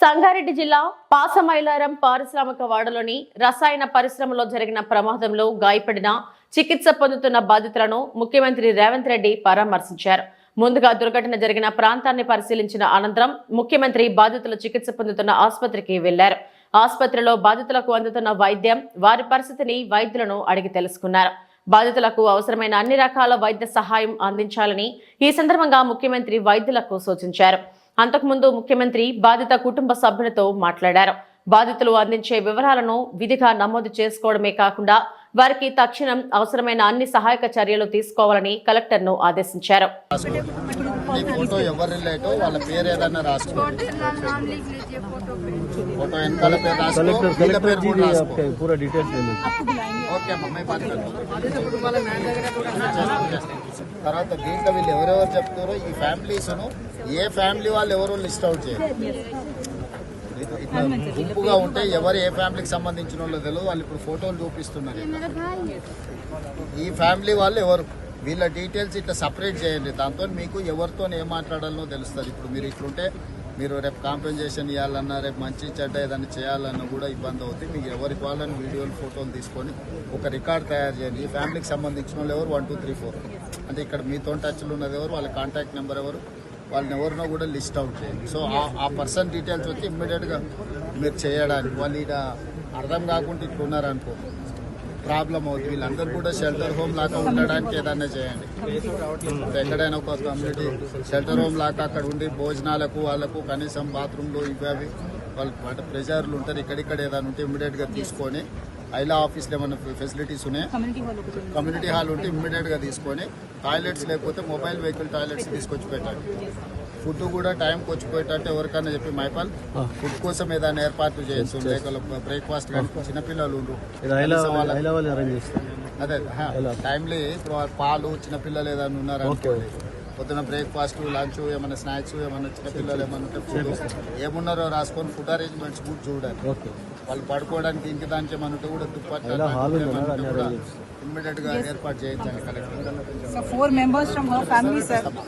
సంగారెడ్డి జిల్లా పాసమైలారం పారిశ్రామిక వాడలోని రసాయన పరిశ్రమలో జరిగిన ప్రమాదంలో గాయపడిన చికిత్స పొందుతున్న బాధితులను ముఖ్యమంత్రి రేవంత్ రెడ్డి పరామర్శించారు. ముందుగా దుర్ఘటన జరిగిన ప్రాంతాన్ని పరిశీలించిన అనంతరం ముఖ్యమంత్రి బాధితులు చికిత్స పొందుతున్న ఆసుపత్రికి వెళ్ళారు. ఆసుపత్రిలో బాధితులకు అందుతున్న వైద్యం వారి పరిస్థితిని వైద్యులను అడిగి తెలుసుకున్నారు. బాధితులకు అవసరమైన అన్ని రకాల వైద్య సహాయం అందించాలని ఈ సందర్భంగా ముఖ్యమంత్రి వైద్యులకు సూచించారు. అంతకుముందు ముఖ్యమంత్రి బాధిత కుటుంబ సభ్యులతో మాట్లాడారు. బాధితులు అందించే వివరాలను విధిగా నమోదు చేసుకోవడమే కాకుండా వారికి తక్షణం అవసరమైన అన్ని సహాయక చర్యలు తీసుకోవాలని కలెక్టర్ను ఆదేశించారు. ఎవరు తర్వాత దీంట్లో వీళ్ళు ఎవరెవరు చెప్తారో ఈ ఫ్యామిలీస్ను ఏ ఫ్యామిలీ వాళ్ళు ఎవరు లిస్ట్ అవుట్ చేయాలి ఇట్లా గుంపుగా ఉంటే ఎవరు ఏ ఫ్యామిలీకి సంబంధించిన వాళ్ళు తెలియదు వాళ్ళు ఇప్పుడు ఫోటోలు చూపిస్తున్నారు. ఈ ఫ్యామిలీ వాళ్ళు ఎవరు? వీళ్ళ డీటెయిల్స్ ఇట్లా సపరేట్ చేయండి. దాంతో మీకు ఎవరితో ఏం మాట్లాడాలనో తెలుస్తుంది. ఇప్పుడు మీరు ఇట్లుంటే మీరు రేపు కాంపెన్సేషన్ ఇవ్వాలన్నా రేపు మంచి చెడ్డ ఏదైనా చేయాలన్నా కూడా ఇబ్బంది అవుతుంది. మీకు ఎవరికి వాళ్ళని వీడియోలు ఫోటోలు తీసుకొని ఒక రికార్డ్ తయారు చేయండి. ఈ ఫ్యామిలీకి సంబంధించిన వాళ్ళు ఎవరు? వన్ టూ త్రీ ఫోర్ అంటే ఇక్కడ మీతో టచ్లో ఉన్నది ఎవరు? వాళ్ళ కాంటాక్ట్ నెంబర్ ఎవరు? వాళ్ళని ఎవరినో కూడా లిస్ట్ అవుట్ చేయండి సో ఆ- పర్సన్ డీటెయిల్స్ వచ్చి ఇమ్మీడియట్గా మీరు చేయడానికి వాళ్ళు ఇక్కడ అర్థం కాకుండా ఇట్లా ఉన్నారనుకో ప్రాబ్లం అవుతుంది వీళ్ళందరూ కూడా షెల్టర్ హోమ్ లాగా ఉండడానికి ఏదైనా చేయండి. ఎక్కడైనా ఒక కమ్యూనిటీ షెల్టర్ హోమ్ లాగా అక్కడ ఉండి భోజనాలకు వాళ్ళకు కనీసం బాత్రూమ్లు ఇవి అవి వాళ్ళకి అంటే ప్రెజర్లు ఉంటారు. ఇక్కడిక్కడ ఏదైనా ఉంటే ఇమ్మీడియట్గా తీసుకొని ఐలా ఆఫీస్లో ఏమైనా ఫెసిలిటీస్ ఉన్నాయి? కమ్యూనిటీ హాల్ ఉంటే ఇమ్మీడియట్గా తీసుకొని టాయిలెట్స్ లేకపోతే మొబైల్ వెహికల్ టాయిలెట్స్ తీసుకొచ్చి పెట్టండి. ఫుడ్ కూడా టైంకి వచ్చిపోయేటట్టు ఎవరికైనా చెప్పి మైపాల్ ఫుడ్ కోసం ఏదైనా ఏర్పాట్లు చేయొచ్చు లేకపోతే బ్రేక్ఫాస్ట్ కానీ చిన్నపిల్లలు అదే టైంలీ ఇప్పుడు పాలు చిన్న పిల్లలు ఏదైనా ఉన్నారు అనుకోండి పొద్దున బ్రేక్ఫాస్ట్ లంచ్ ఏమైనా స్నాక్స్ ఏమైనా చిన్న పిల్లలు ఏమైనా ఉంటే ఫుడ్ ఏమున్నారో రాసుకొని ఫుడ్ అరేంజ్మెంట్స్ కూడా చూడాలి ఓకే. వాళ్ళు పడుకోవడానికి ఇంటి దానికి ఏమైనా ఉంటే కూడా దుప్పట్లు ఇమ్మీడియట్గా ఏర్పాటు చేయించాలి collector So four members from her family, sir.